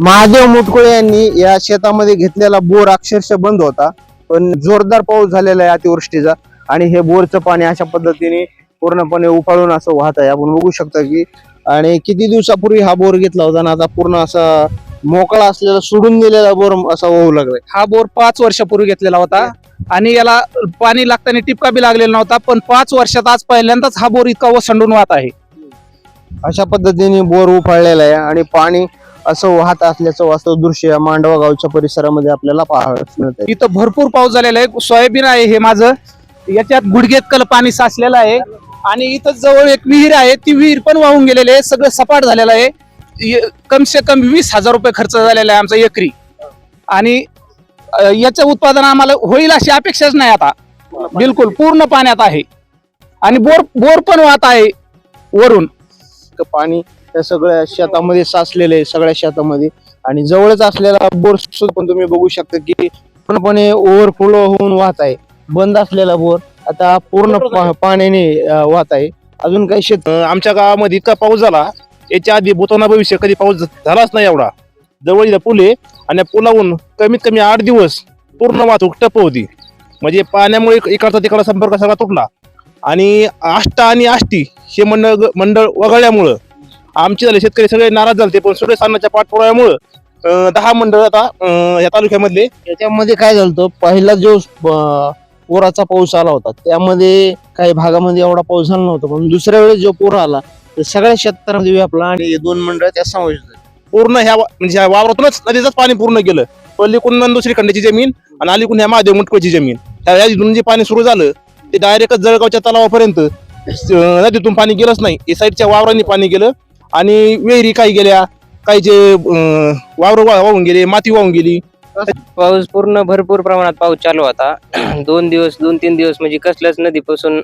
महादेव मुटकुळे यांनी या शेतामध्ये घेतलेला बोर अक्षरशः बंद होता. पण जोरदार पाऊस झालेला आहे अतिवृष्टीचा आणि हे बोरचं पाणी अशा पद्धतीने पूर्णपणे उफाळून असं वाहत आहे. आपण बघू शकता की आणि किती दिवसापूर्वी हा बोर घेतला होता ना आता पूर्ण असा मोकळा असलेला सोडून दिलेला बोर असा वाहू लागलाय हा बोर पाच वर्षापूर्वी घेतलेला होता आणि याला पाणी लागताना टिपका बी लागलेला नव्हता पण पाच वर्षात आज पहिल्यांदाच हा बोर इतका ओसंडून वाहत आहे. अशा पद्धतीने बोर उफाळलेला आहे आणि पाणी असं वाहत असल्याचं वास्तव दृश्य मांडवा गावच्या परिसरामध्ये आपल्याला आहे. इथं भरपूर पाऊस झालेला आहे. सोयाबीन आहे हे माझं. याच्यात गुडघेत कल पाणी साचलेलं आहे. आणि इथं जवळ एक विहीर आहे. ती विहीर पण वाहून गेलेली आहे. सगळं सपाट झालेलं आहे. य- कम से कम वीस हजार रुपये खर्च झालेला आहे आमचा एकरी. आणि याचं उत्पादन आम्हाला होईल अशी अपेक्षाच नाही आता. बिलकुल पूर्ण पाण्यात आहे. आणि बोर बोर पण वाहत आहे वरून. पाणी त्या सगळ्या शेतामध्ये साचलेलं आहे सगळ्या शेतामध्ये. आणि जवळच असलेला बोर सुद्धा पण तुम्ही बघू शकता की पूर्णपणे ओव्हरफ्लो होऊन वाहत आहे. बंद असलेला बोर आता पूर्ण पा- पाण्याने अं, वाहत आहे. अजून काही शेत अं, आमच्या गावामध्ये इतका पाऊस झाला याच्या आधी भूताना भविष्य कधी पाऊस झालाच नाही एवढा. जवळ इथं पूल आहे आणि या पुलावून कमीत कमी आठ दिवस पूर्ण वाहतूक टप होती. म्हणजे पाण्यामुळे इक- इकडचा तिकडचा संपर्क सगळा तुटला. आणि आष्टा आणि आष्टी हे मंडळ मंडळ वगळल्यामुळं आमचे झाले शेतकरी सगळे नाराज झाले पण सगळे सान्नाच्या पाठपुराव्यामुळं दहा मंडळ आता या तालुक्यामधले. त्याच्यामध्ये काय झालं पहिला जो पुराचा पाऊस आला होता त्यामध्ये काही भागामध्ये एवढा पाऊस झाला नव्हता पण दुसऱ्या वेळेस जो पूर आला तर सगळ्या शेतकऱ्यांमध्ये व्यापला आणि हे दोन मंडळ त्या समावेश. पूर्ण ह्या वा- म्हणजे ह्या वावरातूनच नदीचंच पाणी पूर्ण गेलं. पल्लीकडून दुसरी खंडाची जमीन आणि अलीकडून ह्या महादेव मुटकोची जमीन. ह्या या इथून जे पाणी सुरू झालं ते डायरेक्टच जळगावच्या तलावापर्यंत नदीतून पाणी गेलंच नाही. या साईडच्या वावरांनी पाणी गेलं. आणि विहिरी काही गेल्या काहीचे वावर वाहून गेले माती वाहून गेली. पाऊस पूर्ण भरपूर प्रमाणात पाऊस चालू होता. दोन दिवस दोन तीन दिवस म्हणजे कसल्याच नदीपासून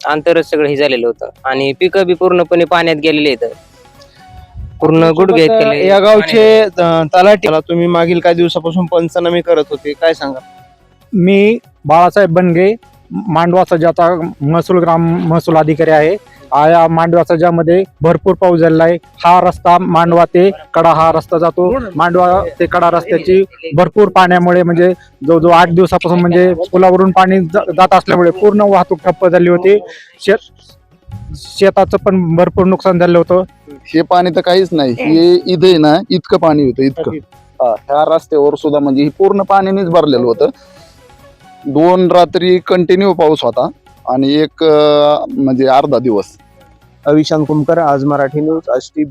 अंतरच सगळं हे झालेलं होतं. आणि पिकं बी पूर्णपणे पाण्यात गेलेले आहेत. पूर्ण गुडघे सोबत, केले या गावचे तलाठी तुम्ही मागील काही दिवसापासून पंचनामे करत होते काय सांगा मी बाळासाहेब बनगे मांडवा सजाचा महसूल ग्राम महसूल अधिकारी आहे या मांडवा सजामध्ये भरपूर पाऊस झालेला आहे हा रस्ता मांडवा ते कडा हा रस्ता जातो. मांडवा ते कडा रस्त्याची भरपूर पाण्यामुळे म्हणजे जवळजवळ आठ दिवसापासून म्हणजे पुलावरून पाणी जात असल्यामुळे पूर्ण वाहतूक ठप्प झाली होती. शेत शेताचं पण भरपूर नुकसान झालं होतं. हे पाणी तर काहीच नाही. हे. इथे आहे ना इतकं पाणी होतं इतकं. हा, ह्या रस्त्यावर सुद्धा म्हणजे हे पूर्ण पाण्यानेच भरलेलं होतं. दोन रात्री कंटिन्यू पाऊस होता आणि एक अं, म्हणजे अर्धा दिवस. अविशांत कुमकर आज मराठी न्यूज आज टी